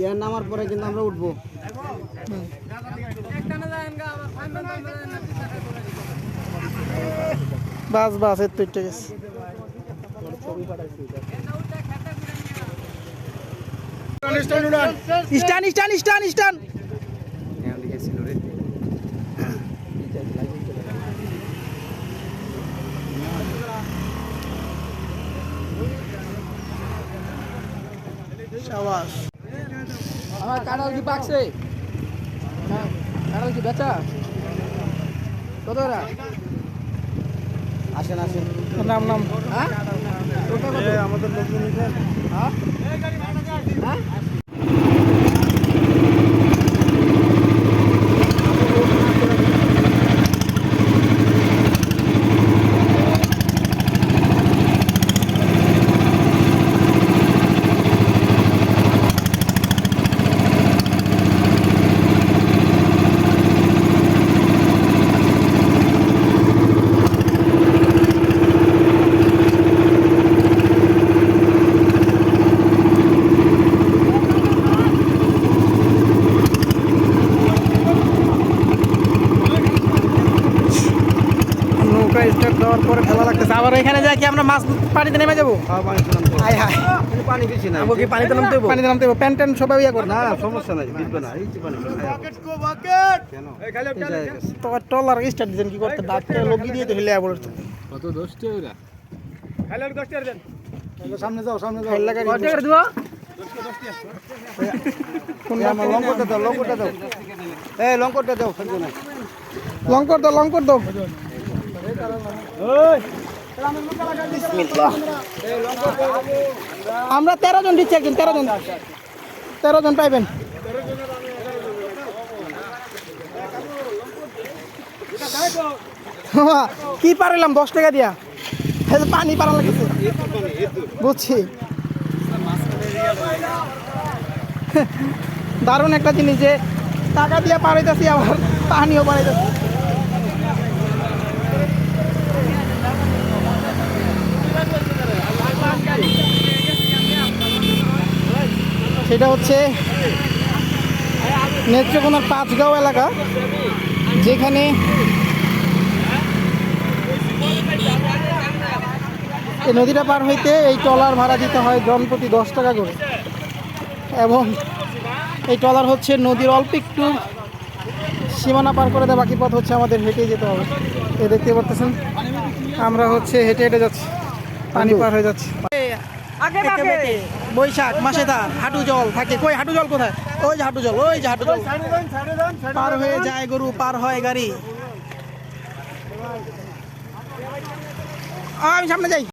ইয়ার নামার পরে কিন্তু আমরা উঠবো। বাস বাসের তো ঠিক আছে স্টান স্টান স্টান স্টান সাবাস। আমার কাঁঠাল কি পাকছে? কাঁঠাল কি বেচা? কত ওরা আসেন আসেন। নাম নাম। হ্যাঁ? আমাদের লোক হ্যাঁ? হ্যাঁ দেওয়ার পরে খেলা লাগতেছে। আবার এখানে যাই কি আমরা মাছ পানিতে নেমে যাব? হাই হাই পানি বেশি না। কি পানিতে নামতে? পানিতে নামতে হইবো। প্যান্ট ট্যান্ট সবাই ইয়ে করে। না সমস্যা নাই ভিজবে না। এই পানি কেন? টলার স্টার্ট দিয়েছেন কি করতে? ডাক্তার লগি দিয়ে তো হেলে আবার কত দশটি ওরা সামনে যাও সামনে যাও। গাড়ি দাও দাও। দাও লঙ্কর দাও লঙ্কর দাও। আমরা তেরো জন দিচ্ছি একদিন তেরো জন। তেরো জন পাইবেন। কি পারিলাম, দশ টাকা দিয়া? পানি পারা লাগছে বুঝছি। দারুণ একটা জিনিস যে টাকা দিয়ে পাড়াইতেছি আবার পানিও পাড়াইতেছি সেটা হচ্ছে নেত্রকোনার পাঁচগাঁও এলাকা যেখানে এই নদীটা পার হইতে এই ট্রলার ভাড়া দিতে হয় জনপ্রতি দশ টাকা করে। এবং এই ট্রলার হচ্ছে নদীর অল্প একটু সীমানা পার করে দেয় বাকি পথ হচ্ছে আমাদের হেঁটে যেতে হবে। এ দেখতে পারতেছেন? আমরা হচ্ছে হেঁটে হেঁটে যাচ্ছি। পানি পার হয়ে যাচ্ছে। একেবারে বৈশাখ মাসে তার হাঁটু জল থাকে। কই, হাঁটু জল কোথায়? ওই যে হাঁটু জল, ওই যে হাঁটু জল। পার হয়ে যায় গরু, পার হয় গাড়ি। আমি সামনে যাই।